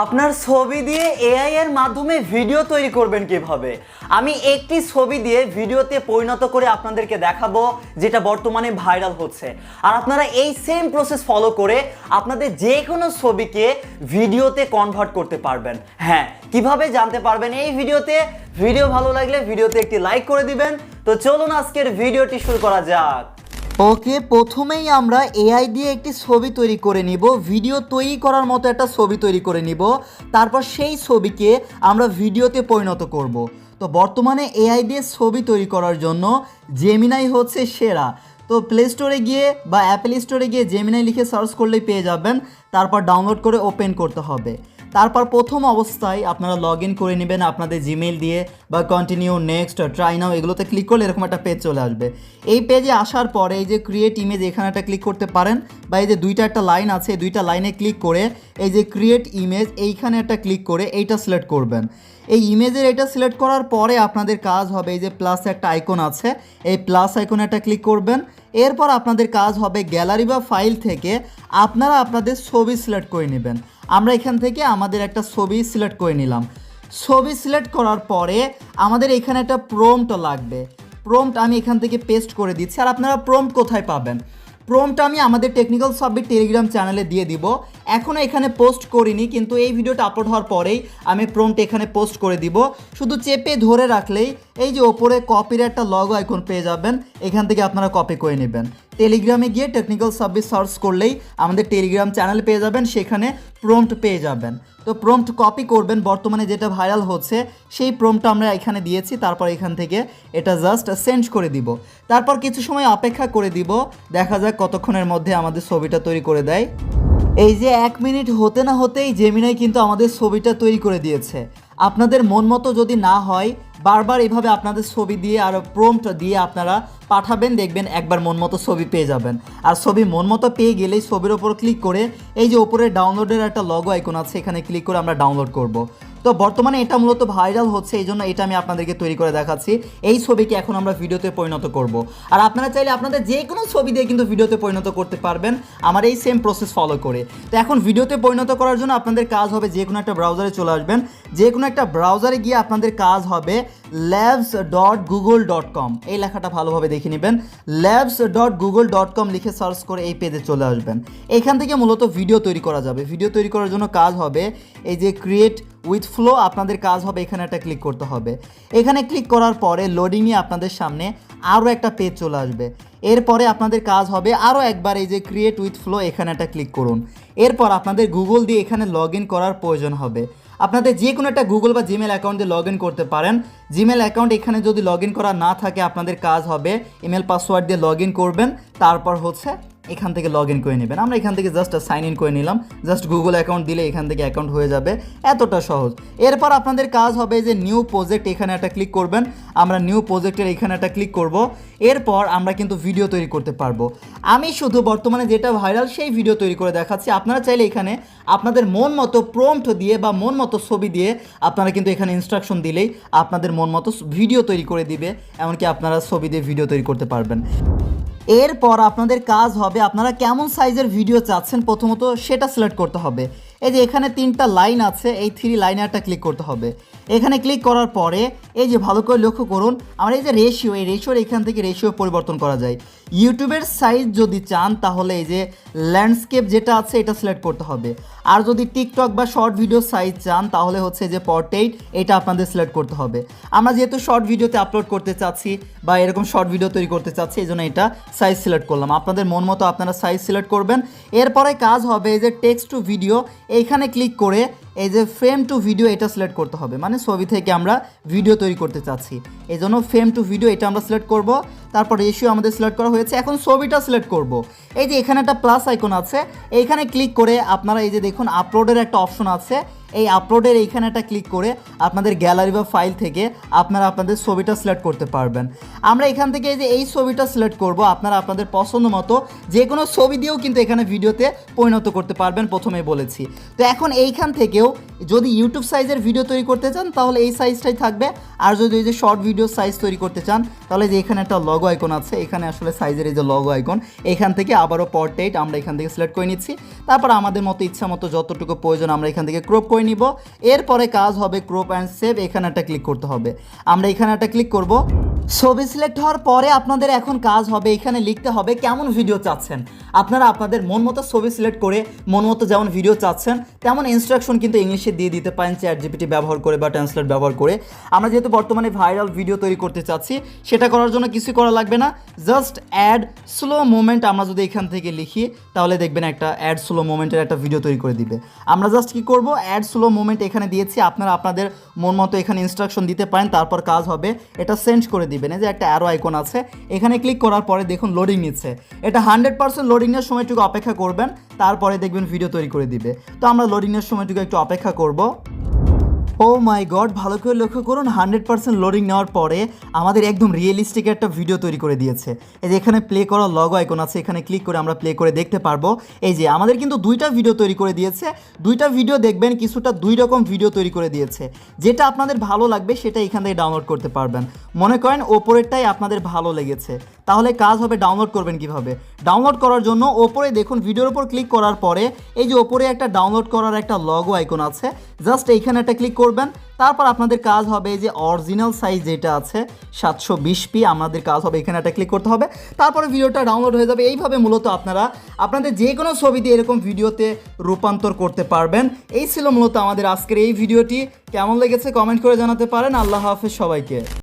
আপনার ছবি দিয়ে এআই এর মাধ্যমে ভিডিও তৈরি করবেন কীভাবে? আমি একটি ছবি দিয়ে ভিডিওতে পরিণত করে আপনাদেরকে দেখাবো, যেটা বর্তমানে ভাইরাল হচ্ছে। আর আপনারা এই সেম প্রসেস ফলো করে আপনাদের যে কোনো ছবিকে ভিডিওতে কনভার্ট করতে পারবেন। হ্যাঁ কীভাবে জানতে পারবেন এই ভিডিওতে? ভিডিও ভালো লাগলে ভিডিওতে একটি লাইক করে দিবেন। তো চলুন আজকের ভিডিওটি শুরু করা যাক। ওকে, প্রথমেই আমরা এআই দিয়ে একটি ছবি তৈরি করে নিব। ভিডিও তৈরি করার মতো একটা ছবি তৈরি করে নিব। তারপর সেই ছবিকে আমরা ভিডিওতে পরিণত করব। তো বর্তমানে এআই দিয়ে ছবি তৈরি করার জন্য জেমিনাই হচ্ছে সেরা। তো প্লে স্টোরে গিয়ে বা অ্যাপেল স্টোরে গিয়ে জেমিনাই লিখে সার্চ করলেই পেয়ে যাবেন। তারপর ডাউনলোড করে ওপেন করতে হবে। তারপর প্রথম অবস্থায় আপনারা লগ ইন করে নেবেন আপনাদের জিমেল দিয়ে বা কন্টিনিউ নেক্সট ট্রাই নাও এগুলোতে ক্লিক করলে এরকম একটা পেজ চলে আসবে। এই পেজে আসার পরে এই যে ক্রিয়েট ইমেজ এখানে একটা ক্লিক করতে পারেন বা এই যে দুইটা একটা লাইন আছে দুইটা লাইনে ক্লিক করে এই যে ক্রিয়েট ইমেজ এইখানে একটা ক্লিক করে এইটা সিলেক্ট করবেন। এই ইমেজের এটা সিলেক্ট করার পরে আপনাদের কাজ হবে এই যে প্লাস একটা আইকন আছে, এই প্লাস আইকনে একটা ক্লিক করবেন। এরপর আপনাদের কাজ হবে গ্যালারি বা ফাইল থেকে আপনারা আপনাদের ছবি সিলেক্ট করে নেবেন। আমরা এখান থেকে আমাদের একটা ছবি সিলেক্ট করে নিলাম। ছবি সিলেক্ট করার পরে আমাদের এখানে একটা প্রোমটা লাগবে। প্রোমট আমি এখান থেকে পেস্ট করে দিচ্ছি। আর আপনারা প্রোম কোথায় পাবেন? প্রোমটা আমি আমাদের টেকনিক্যাল সাবমিট টেলিগ্রাম চ্যানেলে দিয়ে দিব। এখনও এখানে পোস্ট করিনি, কিন্তু এই ভিডিওটা আপলোড হওয়ার পরেই আমি প্রম্পট এখানে পোস্ট করে দিব। শুধু চেপে ধরে রাখলেই এই যে ওপরে কপির একটা লগো আইকন পেয়ে যাবেন, এখান থেকে আপনারা কপি করে নেবেন। টেলিগ্রামে গিয়ে টেকনিক্যাল সার্ভিস সার্চ করলেই আমাদের টেলিগ্রাম চ্যানেল পেয়ে যাবেন, সেখানে প্রম্পট পেয়ে যাবেন। তো প্রম্পট কপি করবেন, বর্তমানে যেটা ভাইরাল হচ্ছে, সেই প্রম্পটটা আমরা এখানে দিয়েছি, তারপর এখান থেকে এটা জাস্ট সেন্ড করে দিব। তারপর কিছু সময় অপেক্ষা করে দিব, দেখা যাক কতক্ষণের মধ্যে আমাদের ছবিটা তৈরি করে দেয়। এই যে এক মিনিট হতে না হতেই জেমিনাই কিন্তু আমাদের ছবিটা তৈরি করে দিয়েছে। আপনাদের মন মতো যদি না হয়, বারবার এভাবে আপনাদের ছবি দিয়ে আর প্রম্পট দিয়ে আপনারা পাঠাবেন, দেখবেন একবার মন মতো ছবি পেয়ে যাবেন। আর ছবি মন মতো পেয়ে গেলেই ছবির ওপর ক্লিক করে এই যে ওপরে ডাউনলোডের একটা লগো আইকন আছে, এখানে ক্লিক করে আমরা ডাউনলোড করব। তো বর্তমানে এটা মূলত ভাইরাল হচ্ছে, এই জন্য এটা আমি আপনাদেরকে তৈরি করে দেখাচ্ছি। এই ছবিকে এখন আমরা ভিডিওতে পরিণত করব। আর আপনারা চাইলে আপনাদের যে কোনো ছবি দিয়ে কিন্তু ভিডিওতে পরিণত করতে পারবেন। আমার এই সেম প্রসেস ফলো করে। তো এখন ভিডিওতে পরিণত করার জন্য আপনাদের কাজ হবে যে কোনো একটা ব্রাউজারে চলে আসবেন। যে কোনো একটা ব্রাউজারে গিয়ে আপনাদের কাজ হবে labs dot Google dot com এই লেখাটা ভালোভাবে দেখে নেবেন। Labs dot Google dot com লিখে সার্চ করে এই পেজে চলে আসবেন। এখান থেকে মূলত ভিডিও তৈরি করা যাবে। ভিডিও তৈরি করার জন্য কাজ হবে এই যে ক্রিয়েট উইথ ফ্লো আপনাদের কাজ হবে, এখানে একটা ক্লিক করতে হবে। এখানে ক্লিক করার পরে লোডিংয়ে আপনাদের সামনে আরও একটা পেজ চলে আসবে। এরপরে আপনাদের কাজ হবে আরও একবার এই যে ক্রিয়েট উইথ ফ্লো এখানে একটা ক্লিক করুন। এরপর আপনাদের গুগল দিয়ে এখানে লগ ইন করার প্রয়োজন হবে। আপনাদের যে কোনো একটা গুগল বা জিমেল অ্যাকাউন্ট দিয়ে লগ ইন করতে পারেন। জিমেল অ্যাকাউন্ট এখানে যদি লগ ইন করা না থাকে, আপনাদের কাজ হবে। ইমেল পাসওয়ার্ড দিয়ে লগ ইন করবেন। তারপর হচ্ছে এখান থেকে লগ ইন করে নেবেন। আমরা এখান থেকে জাস্ট সাইন ইন করে নিলাম। জাস্ট গুগল অ্যাকাউন্ট দিলে এখান থেকে অ্যাকাউন্ট হয়ে যাবে। এতটা সহজ। এরপর আপনাদের কাজ হবে যে নিউ প্রজেক্ট এখানে একটা ক্লিক করবেন। আমরা নিউ প্রজেক্টের এখানে একটা ক্লিক করব। এরপর আমরা কিন্তু ভিডিও তৈরি করতে পারব। আমি শুধু বর্তমানে যেটা ভাইরাল সেই ভিডিও তৈরি করে দেখাচ্ছি। আপনারা চাইলে এখানে আপনাদের মন মতো প্রম্পট দিয়ে বা মন মতো ছবি দিয়ে আপনারা কিন্তু এখানে ইনস্ট্রাকশন দিলেই আপনাদের মন মতো ভিডিও তৈরি করে দিবে। এমনকি আপনারা ছবি দিয়ে ভিডিও তৈরি করতে পারবেন। এরপর আপনাদের কাজ হবে, আপনারা কেমন সাইজের ভিডিও চাচ্ছেন, প্রথমত সেটা সিলেক্ট করতে হবে। এই যে এখানে তিনটা লাইন আছে, এই থ্রি লাইনারটা ক্লিক করতে হবে। এখানে ক্লিক করার পরে এই যে ভালো করে লক্ষ্য করুন, আমার এই যে রেশিও এই রেশিওর এখান থেকে রেশিও পরিবর্তন করা যায়। ইউটিউবের সাইজ যদি চান, তাহলে এই যে ল্যান্ডস্কেপ যেটা আছে, এটা সিলেক্ট করতে হবে। আর যদি টিকটক বা শর্ট ভিডিও সাইজ চান, তাহলে হচ্ছে যে পর্টেইট এটা আপনাদের সিলেক্ট করতে হবে। আমরা যেহেতু শর্ট ভিডিওতে আপলোড করতে চাচ্ছি বা এরকম শর্ট ভিডিও তৈরি করতে চাচ্ছি, এই জন্য এটা সাইজ সিলেক্ট করলাম। আপনাদের মন মতো আপনারা সাইজ সিলেক্ট করবেন। এরপরে কাজ হবে এই যে টেক্সট টু ভিডিও এইখানে ক্লিক করে এই যে ফ্রেম টু ভিডিও এটা সিলেক্ট করতে হবে। মানে ছবি থেকে আমরা ভিডিও তৈরি করতে চাচ্ছি। এই জন্য ফ্রেম টু ভিডিও এটা আমরা সিলেক্ট করব। তারপর রেশিও আমাদের সিলেক্ট করা হয়েছে। এখন ছবিটা সিলেক্ট করব। এই যে এখানে একটা প্লাস আইকন আছে। এইখানে ক্লিক করে আপনারা এই যে দেখুন আপলোডের একটা অপশন আছে। এই আপলোডের এইখানে একটা ক্লিক করে আপনাদের গ্যালারি বা ফাইল থেকে আপনারা আপনাদের ছবিটা সিলেক্ট করতে পারবেন। আমরা এখান থেকে যে এই ছবিটা সিলেক্ট করব, আপনারা আপনাদের পছন্দ মতো যে কোনো ছবি দিয়েও কিন্তু এখানে ভিডিওতে পরিণত করতে পারবেন প্রথমে বলেছি। তো এখন এইখান থেকেও যদি ইউটিউব সাইজের ভিডিও তৈরি করতে চান, তাহলে এই সাইজটাই থাকবে। আর যদি ওই যে শর্ট ভিডিও সাইজ তৈরি করতে চান, তাহলে যে এখানে একটা লগো আইকন আছে, এখানে আসলে সাইজের এই যে লগো আইকন এখান থেকে আবারও পর্ট্রেট আমরা এখান থেকে সিলেক্ট করে নিচ্ছি। তারপর আমাদের মতো ইচ্ছা মতো যতটুকু প্রয়োজন আমরা এখান থেকে ক্রপ করে নিব। এরপরে কাজ হবে ক্রোপ অ্যান্ড সেভ এখানে একটা ক্লিক করতে হবে। আমরা এখানে একটা ক্লিক করব। ছবি সিলেক্ট হওয়ার পরে আপনাদের এখন কাজ হবে, এখানে লিখতে হবে কেমন ভিডিও চাচ্ছেন। আপনারা আপনাদের মন মতো ছবি সিলেক্ট করে, মন মতো যেমন ভিডিও চাচ্ছেন, তেমন ইনস্ট্রাকশন কিন্তু ইংলিশে দিয়ে দিতে পারেন চ্যাট জিপিটি ব্যবহার করে বা ট্রান্সলেট ব্যবহার করে। আমরা যেহেতু বর্তমানে ভাইরাল ভিডিও তৈরি করতে চাচ্ছি, সেটা করার জন্য কিছু করা লাগবে না। জাস্ট অ্যাড স্লো মুভমেন্ট আমরা যদি এখান থেকে লিখি, তাহলে দেখবেন একটা অ্যাড স্লো মুভমেন্টের একটা ভিডিও তৈরি করে দিবে। আমরা জাস্ট কি করব? অ্যাড স্লো মুভমেন্ট এখানে দিয়েছি, আপনারা আপনাদের মন মতো এখানে ইনস্ট্রাকশন দিতে পারেন, তারপর কাজ হবে। এটা সেন্ড করে দিবেন। এই যে একটা অ্যারো আইকন আছে, এখানে ক্লিক করার পরে দেখুন লোডিং নিচ্ছে। এটা হান্ড্রেড পার্সেন্ট লোডিংয়ের সময়টুকু অপেক্ষা করবেন, তারপরে দেখবেন ভিডিও তৈরি করে দিবে। তো আমরা লোডিংয়ের সময়টুকু একটু অপেক্ষা করব। ও মাই গড ভালো করে লক্ষ্য করুন হান্ড্রেড পার্সেন্ট লোডিং নেওয়ার পরে আমাদের একদম রিয়েলিস্টিক একটা ভিডিও তৈরি করে দিয়েছে। এই যে এখানে প্লে করার লগো আইকন আছে, এখানে ক্লিক করে আমরা প্লে করে দেখতে পারব। এই যে আমাদের কিন্তু দুইটা ভিডিও তৈরি করে দিয়েছে। দুইটা ভিডিও দেখবেন, কিছুটা দুই রকম ভিডিও তৈরি করে দিয়েছে। যেটা আপনাদের ভালো লাগবে সেটা এখান থেকে ডাউনলোড করতে পারবেন। মনে করেন ওপরেরটাই আপনাদের ভালো লেগেছে। তাহলে কাজ হবে ডাউনলোড করবেন কীভাবে? ডাউনলোড করার জন্য ওপরে দেখুন ভিডিওর উপর ক্লিক করার পরে এই যে ওপরে একটা ডাউনলোড করার একটা লগো আইকন আছে। জাস্ট এইখানে একটা ক্লিক করবেন তারপর আপনাদের কাজ হবে যে অরিজিনাল সাইজ যেটা আছে, সাতশো বিশ পি, আমাদের কাজ হবে, এখানে একটা ক্লিক করতে হবে। তারপরে ভিডিওটা ডাউনলোড হয়ে যাবে। এইভাবে মূলত আপনারা, আপনাদের যে কোনো ছবি দিয়ে এরকম ভিডিওতে রূপান্তর করতে পারবেন। এই ছিল মূলত আমাদের আজকের এই ভিডিওটি কেমন লেগেছে কমেন্ট করে জানাতে পারেন। আল্লাহ হাফেজ সবাইকে।